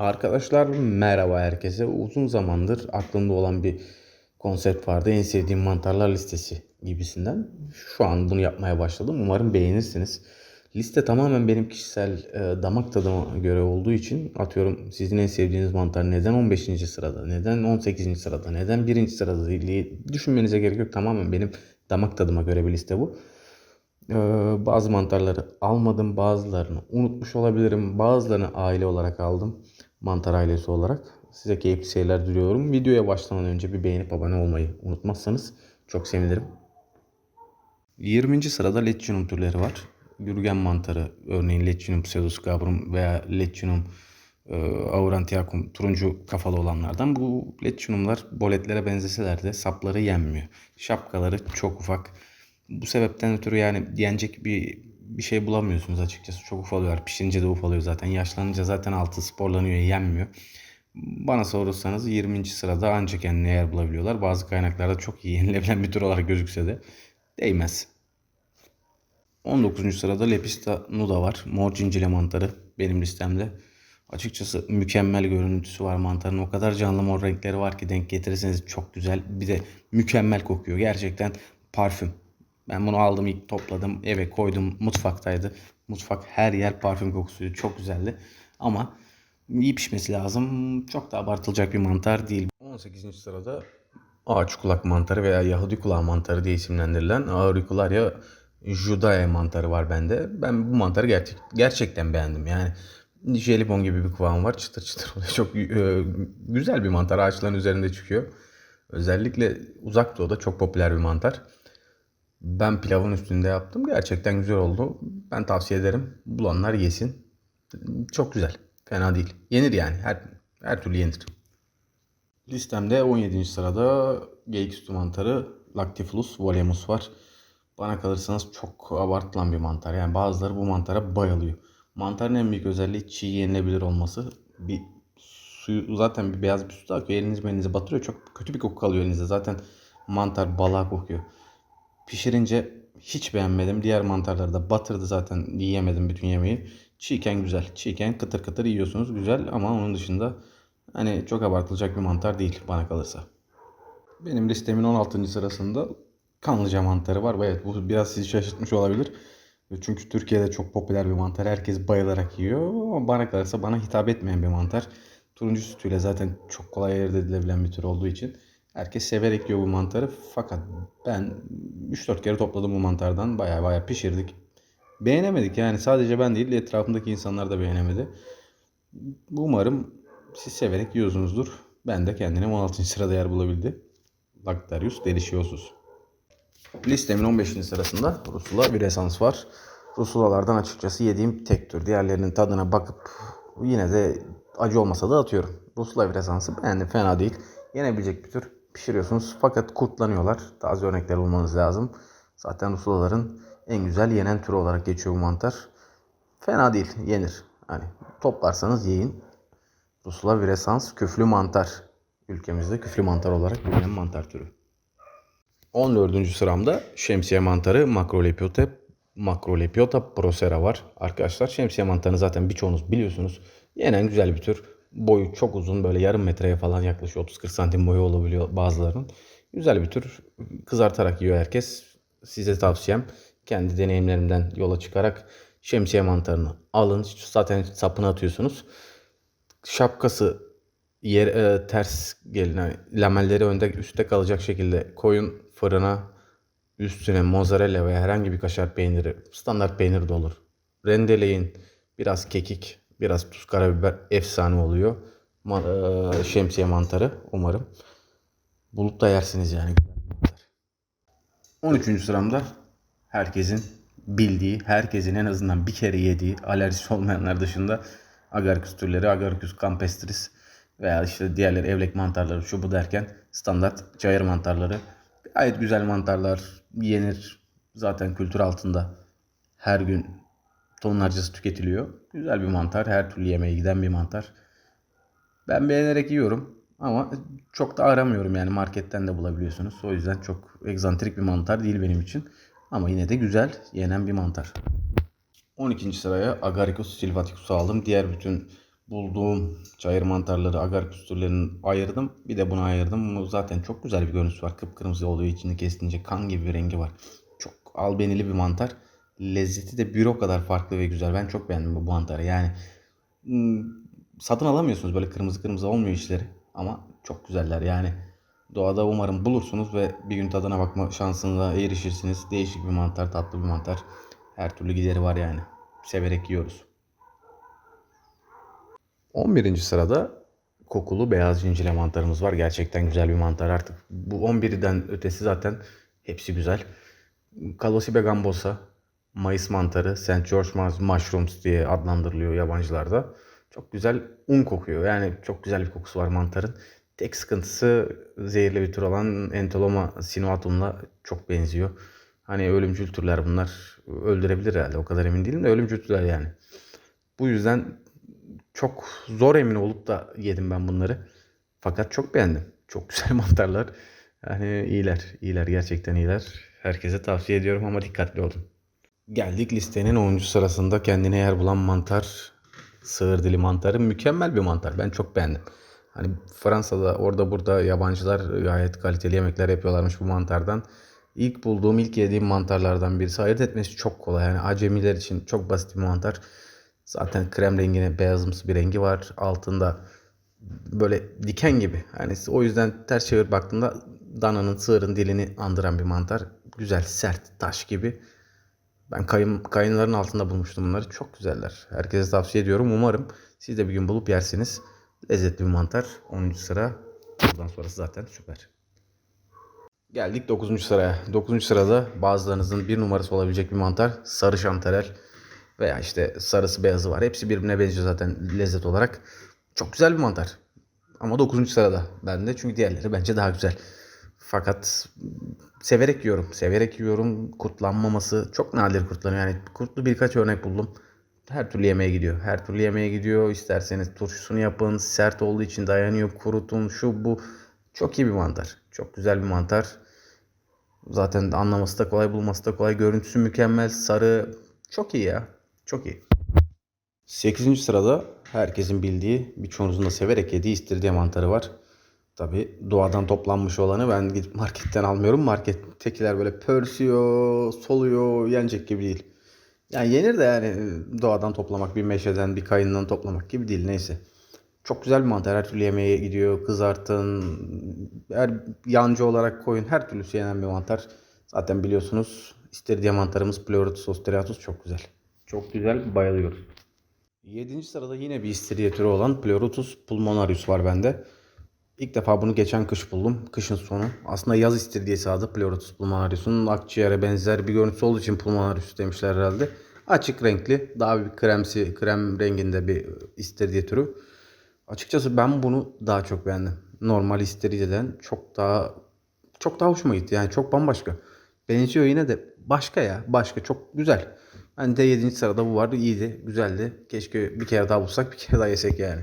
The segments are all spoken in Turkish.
Arkadaşlar merhaba herkese. Uzun zamandır aklımda olan bir konsept vardı. En sevdiğim mantarlar listesi gibisinden. Şu an bunu yapmaya başladım. Umarım beğenirsiniz. Liste tamamen benim kişisel e, damak tadıma göre olduğu için atıyorum sizin en sevdiğiniz mantar neden 15. sırada, neden 18. sırada, neden 1. sırada diye düşünmenize gerek yok. Tamamen benim damak tadıma göre bir liste bu. Ee, bazı mantarları almadım, bazılarını unutmuş olabilirim. Bazılarını aile olarak aldım. Mantar ailesi olarak. Size keyifli seyirler diliyorum. Videoya başlamadan önce bir beğenip abone olmayı unutmazsanız çok sevinirim. 20. sırada Leccinium türleri var. Gürgen mantarı, örneğin Leccinium pseudoscabrum veya Leccinium e, aurantiacum turuncu kafalı olanlardan. Bu Leccinumlar boletlere benzeseler de sapları yenmiyor. Şapkaları çok ufak. Bu sebepten ötürü yani yenecek bir bir şey bulamıyorsunuz açıkçası. Çok ufalıyorlar. Pişirince de ufalıyor zaten. Yaşlanınca zaten altı sporlanıyor, yenmiyor. Bana sorursanız 20. sırada ancak kendine yer bulabiliyorlar. Bazı kaynaklarda çok iyi yenilebilen bir tür olarak gözükse de değmez. 19. sırada Lepista nuda var. Mor cincile mantarı benim listemde. Açıkçası mükemmel görüntüsü var mantarın. O kadar canlı mor renkleri var ki denk getirirseniz çok güzel. Bir de mükemmel kokuyor. Gerçekten parfüm. Ben bunu aldım ilk topladım eve koydum mutfaktaydı. Mutfak her yer parfüm kokusuydu. Çok güzeldi. Ama iyi pişmesi lazım. Çok da abartılacak bir mantar değil. 18. sırada ağaç kulak mantarı veya Yahudi kulağı mantarı diye isimlendirilen Auricularia judae mantarı var bende. Ben bu mantarı gerçek, gerçekten beğendim. Yani jelibon gibi bir kıvam var. Çıtır çıtır oluyor. Çok e, güzel bir mantar. Ağaçların üzerinde çıkıyor. Özellikle uzak doğuda çok popüler bir mantar. Ben pilavın üstünde yaptım. Gerçekten güzel oldu. Ben tavsiye ederim. Bulanlar yesin. Çok güzel. Fena değil. Yenir yani. Her, her türlü yenir. Listemde 17. sırada geyik sütü mantarı Lactiflus volemus var. Bana kalırsanız çok abartılan bir mantar. Yani bazıları bu mantara bayılıyor. Mantarın en büyük özelliği çiğ yenilebilir olması. Bir suyu zaten bir beyaz bir su akıyor. Eliniz elinize batırıyor. Çok kötü bir koku kalıyor elinizde. Zaten mantar balığa kokuyor. Pişirince hiç beğenmedim. Diğer mantarları da batırdı zaten yiyemedim bütün yemeği. Çiğken güzel. Çiğken kıtır kıtır yiyorsunuz güzel ama onun dışında hani çok abartılacak bir mantar değil bana kalırsa. Benim listemin 16. sırasında kanlıca mantarı var. Evet bu biraz sizi şaşırtmış olabilir. Çünkü Türkiye'de çok popüler bir mantar. Herkes bayılarak yiyor. Ama bana kalırsa bana hitap etmeyen bir mantar. Turuncu sütüyle zaten çok kolay ayırt edilebilen bir tür olduğu için Herkes severek yiyor bu mantarı. Fakat ben 3-4 kere topladım bu mantardan. Baya baya pişirdik. Beğenemedik yani sadece ben değil etrafımdaki insanlar da beğenemedi. Umarım siz severek yiyorsunuzdur. Ben de kendine 16. sırada yer bulabildi. Lactarius deliciosus. Listemin 15. sırasında Rusula bir esans var. Rusulalardan açıkçası yediğim tek tür. Diğerlerinin tadına bakıp yine de acı olmasa da atıyorum. Rusula bir esansı beğendim fena değil. Yenebilecek bir tür pişiriyorsunuz. Fakat kurtlanıyorlar. Az örnekler bulmanız lazım. Zaten Rusulaların en güzel yenen türü olarak geçiyor bu mantar. Fena değil. Yenir. Hani toplarsanız yiyin. Rusula viresans küflü mantar. Ülkemizde küflü mantar olarak bilinen mantar türü. 14. sıramda şemsiye mantarı Macrolepiota Macrolepiota procera var. Arkadaşlar şemsiye mantarını zaten birçoğunuz biliyorsunuz. Yenen güzel bir tür boyu çok uzun böyle yarım metreye falan yaklaşıyor. 30-40 santim boyu olabiliyor bazılarının. Güzel bir tür. Kızartarak yiyor herkes. Size tavsiyem kendi deneyimlerimden yola çıkarak şemsiye mantarını alın. Zaten sapını atıyorsunuz. Şapkası yer e, ters gelin. Yani lamelleri önde üstte kalacak şekilde koyun fırına üstüne mozzarella veya herhangi bir kaşar peyniri standart peynir de olur. Rendeleyin. Biraz kekik, Biraz tuz, karabiber efsane oluyor. E, şemsiye mantarı umarım. Bulup da yersiniz yani. 13. sıramda herkesin bildiği, herkesin en azından bir kere yediği, alerjisi olmayanlar dışında agaricus türleri, agaricus campestris veya işte diğerleri evlek mantarları şu bu derken standart çayır mantarları. Gayet güzel mantarlar yenir. Zaten kültür altında her gün tonlarcası tüketiliyor. Güzel bir mantar. Her türlü yemeğe giden bir mantar. Ben beğenerek yiyorum. Ama çok da aramıyorum yani marketten de bulabiliyorsunuz. O yüzden çok egzantrik bir mantar değil benim için. Ama yine de güzel yenen bir mantar. 12. sıraya Agaricus sylvaticus'u aldım. Diğer bütün bulduğum çayır mantarları, agar püstürlerini ayırdım. Bir de bunu ayırdım. Bu zaten çok güzel bir görüntüsü var. Kıpkırmızı oluyor. içini kesince kan gibi bir rengi var. Çok albenili bir mantar. Lezzeti de bir o kadar farklı ve güzel. Ben çok beğendim bu mantarı. Yani satın alamıyorsunuz böyle kırmızı kırmızı olmuyor işleri. Ama çok güzeller yani. Doğada umarım bulursunuz ve bir gün tadına bakma şansınıza erişirsiniz. Değişik bir mantar, tatlı bir mantar. Her türlü gideri var yani. Severek yiyoruz. 11. sırada kokulu beyaz cincile mantarımız var. Gerçekten güzel bir mantar artık. Bu 11'den ötesi zaten hepsi güzel. Kalosibe gambosa, Mayıs mantarı, St. George mushrooms diye adlandırılıyor yabancılarda. Çok güzel un kokuyor. Yani çok güzel bir kokusu var mantarın. Tek sıkıntısı zehirli bir tür olan Entoloma sinuatum'la çok benziyor. Hani ölümcül türler bunlar. Öldürebilir herhalde. O kadar emin değilim de ölümcül türler yani. Bu yüzden çok zor emin olup da yedim ben bunları. Fakat çok beğendim. Çok güzel mantarlar. Yani iyiler. iyiler gerçekten iyiler. Herkese tavsiye ediyorum ama dikkatli olun. Geldik listenin 10. sırasında kendine yer bulan mantar. Sığır dili mantarı. Mükemmel bir mantar. Ben çok beğendim. Hani Fransa'da orada burada yabancılar gayet kaliteli yemekler yapıyorlarmış bu mantardan. İlk bulduğum, ilk yediğim mantarlardan birisi. Ayırt etmesi çok kolay. Yani acemiler için çok basit bir mantar. Zaten krem rengine beyazımsı bir rengi var. Altında böyle diken gibi. Yani o yüzden ters çevir baktığında dananın, sığırın dilini andıran bir mantar. Güzel, sert, taş gibi. Ben kayın, kayınların altında bulmuştum bunları. Çok güzeller. Herkese tavsiye ediyorum. Umarım siz de bir gün bulup yersiniz. Lezzetli bir mantar. 10. sıra. Buradan sonrası zaten süper. Geldik 9. sıraya. 9. sırada bazılarınızın bir numarası olabilecek bir mantar. Sarı şantarel. Veya işte sarısı beyazı var. Hepsi birbirine benziyor zaten lezzet olarak. Çok güzel bir mantar. Ama 9. sırada bende. Çünkü diğerleri bence daha güzel. Fakat severek yiyorum. Severek yiyorum. Kurtlanmaması çok nadir kurtlanıyor. Yani kurtlu birkaç örnek buldum. Her türlü yemeğe gidiyor. Her türlü yemeğe gidiyor. İsterseniz turşusunu yapın. Sert olduğu için dayanıyor. Kurutun. Şu bu. Çok iyi bir mantar. Çok güzel bir mantar. Zaten anlaması da kolay, bulması da kolay. Görüntüsü mükemmel. Sarı. Çok iyi ya. Çok iyi. 8. sırada herkesin bildiği, birçoğunuzun da severek yediği istirdiye mantarı var. Tabi doğadan toplanmış olanı ben gidip marketten almıyorum. Markettekiler böyle pörsüyor, soluyor, yenecek gibi değil. Yani yenir de yani doğadan toplamak, bir meşeden, bir kayından toplamak gibi değil neyse. Çok güzel bir mantar. Her türlü yemeğe gidiyor. Kızartın, her yancı olarak koyun. Her türlü yenen bir mantar. Zaten biliyorsunuz istiridye mantarımız Pleurotus ostereatus çok güzel. Çok güzel, bayılıyoruz. 7. sırada yine bir istiridye türü olan Pleurotus pulmonarius var bende. İlk defa bunu geçen kış buldum. Kışın sonu. Aslında yaz istiridyesi adı Pleurotus pulmonarius'un. Akciğere benzer bir görüntüsü olduğu için pulmonarius demişler herhalde. Açık renkli, daha bir kremsi, krem renginde bir istiridye türü. Açıkçası ben bunu daha çok beğendim. Normal istiridyeden çok daha çok daha hoşuma gitti. Yani çok bambaşka. Benziyor yine de başka ya. Başka çok güzel. Ben de 7. sırada bu vardı. iyiydi. Güzeldi. Keşke bir kere daha bulsak bir kere daha yesek yani.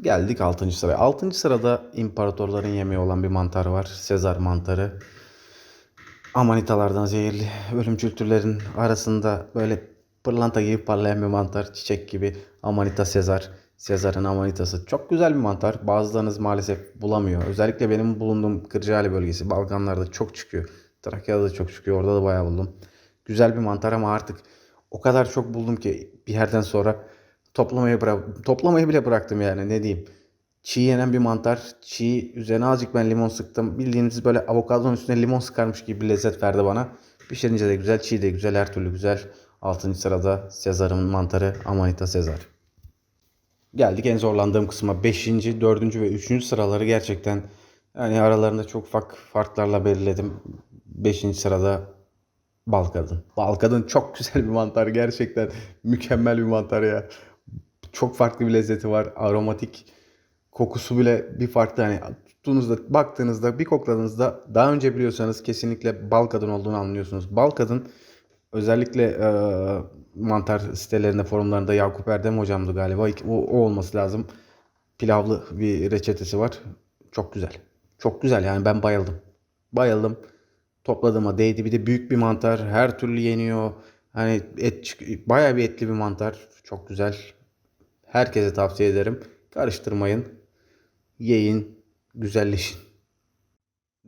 Geldik 6. sıraya. 6. sırada imparatorların yemeği olan bir mantar var. Sezar mantarı. Amanitalardan zehirli ölümcül türlerin arasında böyle pırlanta gibi parlayan bir mantar. Çiçek gibi. Amanita Sezar. Sezar'ın amanitası. Çok güzel bir mantar. Bazılarınız maalesef bulamıyor. Özellikle benim bulunduğum Kırcaali bölgesi. Balkanlarda çok çıkıyor. Trakya'da da çok çıkıyor. Orada da bayağı buldum. Güzel bir mantar ama artık o kadar çok buldum ki bir yerden sonra toplamayı bırak toplamayı bile bıraktım yani ne diyeyim. Çiğ yenen bir mantar. Çiğ üzerine azıcık ben limon sıktım. Bildiğiniz böyle avokadonun üstüne limon sıkarmış gibi bir lezzet verdi bana. Pişirince de güzel, çiğ de güzel, her türlü güzel. 6. sırada Sezar'ın mantarı Amanita Sezar. Geldik en zorlandığım kısma. 5. 4. ve 3. sıraları gerçekten yani aralarında çok ufak farklarla belirledim. 5. sırada bal kadın. Bal kadın çok güzel bir mantar. Gerçekten mükemmel bir mantar ya. Çok farklı bir lezzeti var. Aromatik. Kokusu bile bir farklı. Hani tuttuğunuzda, baktığınızda, bir kokladığınızda daha önce biliyorsanız kesinlikle bal kadın olduğunu anlıyorsunuz. Bal kadın özellikle e, mantar sitelerinde, forumlarında Yakup Erdem hocamdı galiba. O, o olması lazım. Pilavlı bir reçetesi var. Çok güzel. Çok güzel yani ben bayıldım. Bayıldım. Topladığıma değdi. Bir de büyük bir mantar. Her türlü yeniyor. Hani et bayağı bir etli bir mantar. Çok güzel. Herkese tavsiye ederim. Karıştırmayın. Yiyin. Güzelleşin.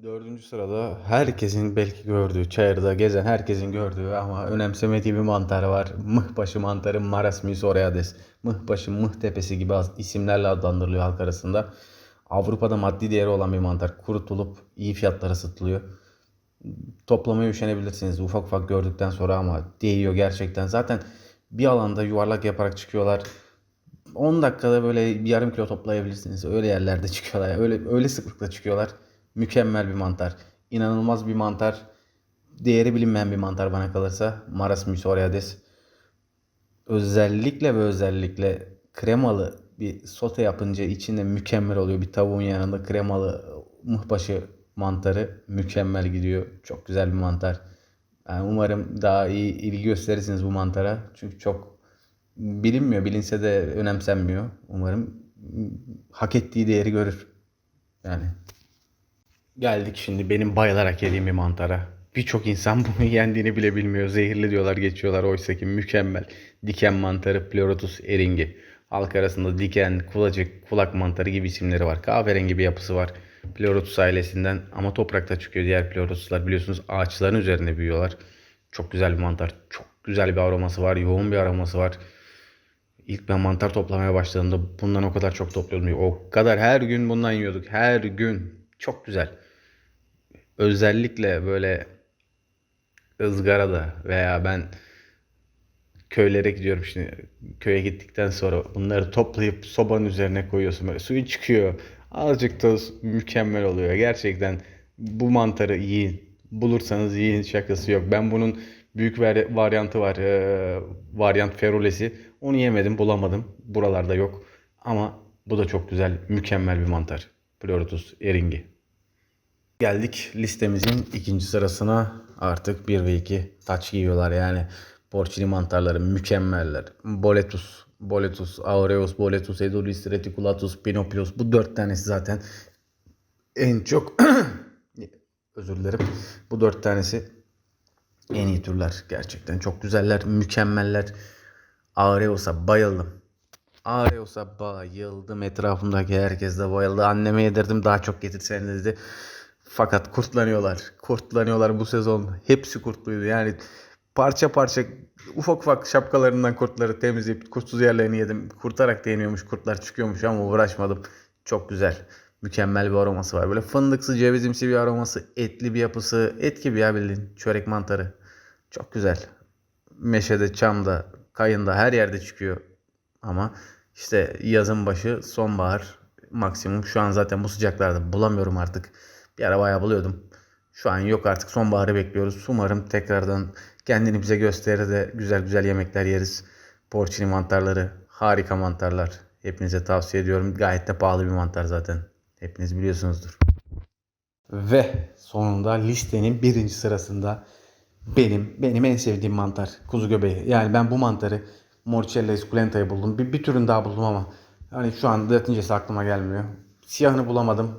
Dördüncü sırada herkesin belki gördüğü, çayırda gezen herkesin gördüğü ama önemsemediği bir mantar var. Mıhbaşı mantarı Marasmius oreades. Mıhbaşı, mıh tepesi gibi isimlerle adlandırılıyor halk arasında. Avrupa'da maddi değeri olan bir mantar. Kurutulup iyi fiyatlara satılıyor. Toplamaya üşenebilirsiniz ufak ufak gördükten sonra ama değiyor gerçekten. Zaten bir alanda yuvarlak yaparak çıkıyorlar. 10 dakikada böyle bir yarım kilo toplayabilirsiniz. Öyle yerlerde çıkıyorlar. Öyle öyle sıklıkla çıkıyorlar. Mükemmel bir mantar. İnanılmaz bir mantar. Değeri bilinmeyen bir mantar bana kalırsa. Marasmius oreades. Özellikle ve özellikle kremalı bir sote yapınca içinde mükemmel oluyor. Bir tavuğun yanında kremalı mıhbaşı mantarı mükemmel gidiyor. Çok güzel bir mantar. Yani umarım daha iyi ilgi gösterirsiniz bu mantara. Çünkü çok bilinmiyor. Bilinse de önemsenmiyor. Umarım hak ettiği değeri görür. Yani Geldik şimdi benim bayılarak yediğim bir mantara. Birçok insan bunu yendiğini bile bilmiyor. Zehirli diyorlar geçiyorlar oysa ki mükemmel. Diken mantarı Pleurotus eringi. Halk arasında diken, kulacık, kulak mantarı gibi isimleri var. Kahverengi bir yapısı var. Pleurotus ailesinden ama toprakta çıkıyor. Diğer Pleurotuslar biliyorsunuz ağaçların üzerinde büyüyorlar. Çok güzel bir mantar. Çok güzel bir aroması var. Yoğun bir aroması var. İlk ben mantar toplamaya başladığımda bundan o kadar çok topluyordum. O kadar her gün bundan yiyorduk. Her gün. Çok güzel. Özellikle böyle ızgarada veya ben köylere gidiyorum şimdi köye gittikten sonra bunları toplayıp sobanın üzerine koyuyorsun böyle suyu çıkıyor azıcık toz mükemmel oluyor gerçekten bu mantarı yiyin bulursanız yiyin şakası yok ben bunun büyük var- varyantı var ee, varyant ferolesi onu yemedim bulamadım buralarda yok ama bu da çok güzel mükemmel bir mantar Pleurotus eringi Geldik listemizin ikinci sırasına. Artık 1 ve 2 taç giyiyorlar yani. Porcini mantarları mükemmeller. Boletus, Boletus, Aureus, Boletus, Edulis, Reticulatus, Pinoplius. Bu dört tanesi zaten en çok özür dilerim. Bu dört tanesi en iyi türler. Gerçekten çok güzeller, mükemmeller. Aureus'a bayıldım. Aureus'a bayıldım. Etrafımdaki herkes de bayıldı. Anneme yedirdim daha çok getirseniz dedi. Fakat kurtlanıyorlar. Kurtlanıyorlar bu sezon. Hepsi kurtluydu. Yani parça parça ufak ufak şapkalarından kurtları temizleyip kurtsuz yerlerini yedim. Kurtarak değiniyormuş kurtlar çıkıyormuş ama uğraşmadım. Çok güzel. Mükemmel bir aroması var. Böyle fındıksı, cevizimsi bir aroması, etli bir yapısı. Et gibi ya bildiğin. Çörek mantarı. Çok güzel. Meşede, çamda, kayında her yerde çıkıyor. Ama işte yazın başı sonbahar maksimum. Şu an zaten bu sıcaklarda bulamıyorum artık. Bir ara bayağı buluyordum. Şu an yok artık sonbaharı bekliyoruz. Umarım tekrardan kendini bize gösterir de güzel güzel yemekler yeriz. Porcini mantarları harika mantarlar. Hepinize tavsiye ediyorum. Gayet de pahalı bir mantar zaten. Hepiniz biliyorsunuzdur. Ve sonunda listenin birinci sırasında benim benim en sevdiğim mantar kuzu göbeği. Yani ben bu mantarı Morcella esculenta'yı buldum. Bir, bir türünü daha buldum ama hani şu an latincesi aklıma gelmiyor. Siyahını bulamadım.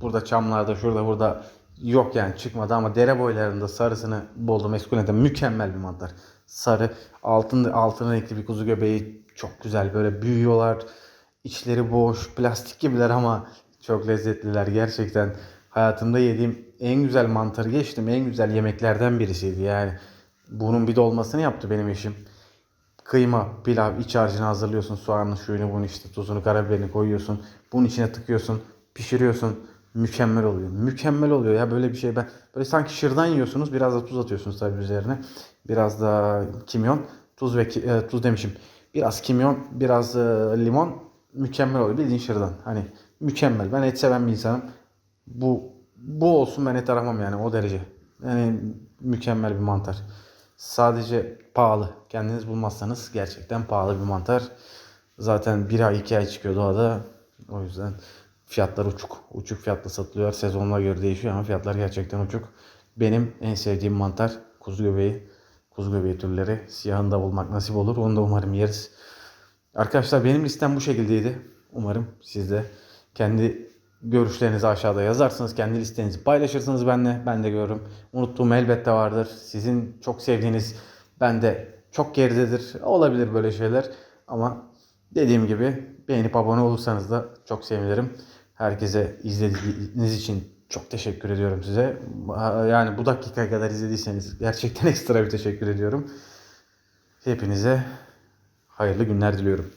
Burada çamlarda şurada burada yok yani çıkmadı ama dere boylarında sarısını buldum. Esculenta mükemmel bir mantar. Sarı altın altın renkli bir kuzu göbeği çok güzel böyle büyüyorlar. İçleri boş, plastik gibiler ama çok lezzetliler gerçekten. Hayatımda yediğim en güzel mantarı geçtim. En güzel yemeklerden birisiydi yani. Bunun bir dolmasını yaptı benim eşim. Kıyma, pilav, iç harcını hazırlıyorsun. Soğanını, şuyunu, bunu işte tuzunu, karabiberini koyuyorsun. Bunun içine tıkıyorsun. Pişiriyorsun. Mükemmel oluyor. Mükemmel oluyor ya böyle bir şey. Ben böyle sanki şırdan yiyorsunuz. Biraz da tuz atıyorsunuz tabii üzerine. Biraz da kimyon. Tuz ve e, tuz demişim. Biraz kimyon, biraz e, limon. Mükemmel oluyor. Bildiğin şırdan. Hani mükemmel. Ben et seven bir insanım. Bu bu olsun ben et aramam yani o derece. Yani mükemmel bir mantar. Sadece pahalı. Kendiniz bulmazsanız gerçekten pahalı bir mantar. Zaten bir ay iki ay çıkıyor doğada. O yüzden fiyatlar uçuk. Uçuk fiyatla satılıyor. Sezonuna göre değişiyor ama fiyatlar gerçekten uçuk. Benim en sevdiğim mantar kuzu göbeği. Kuzu göbeği türleri. Siyahını da bulmak nasip olur. Onu da umarım yeriz. Arkadaşlar benim listem bu şekildeydi. Umarım siz de kendi görüşlerinizi aşağıda yazarsınız. Kendi listenizi paylaşırsınız benimle. Ben de görürüm. Unuttuğum elbette vardır. Sizin çok sevdiğiniz bende çok geridedir. Olabilir böyle şeyler. Ama Dediğim gibi beğenip abone olursanız da çok sevinirim. Herkese izlediğiniz için çok teşekkür ediyorum size. Yani bu dakikaya kadar izlediyseniz gerçekten ekstra bir teşekkür ediyorum. Hepinize hayırlı günler diliyorum.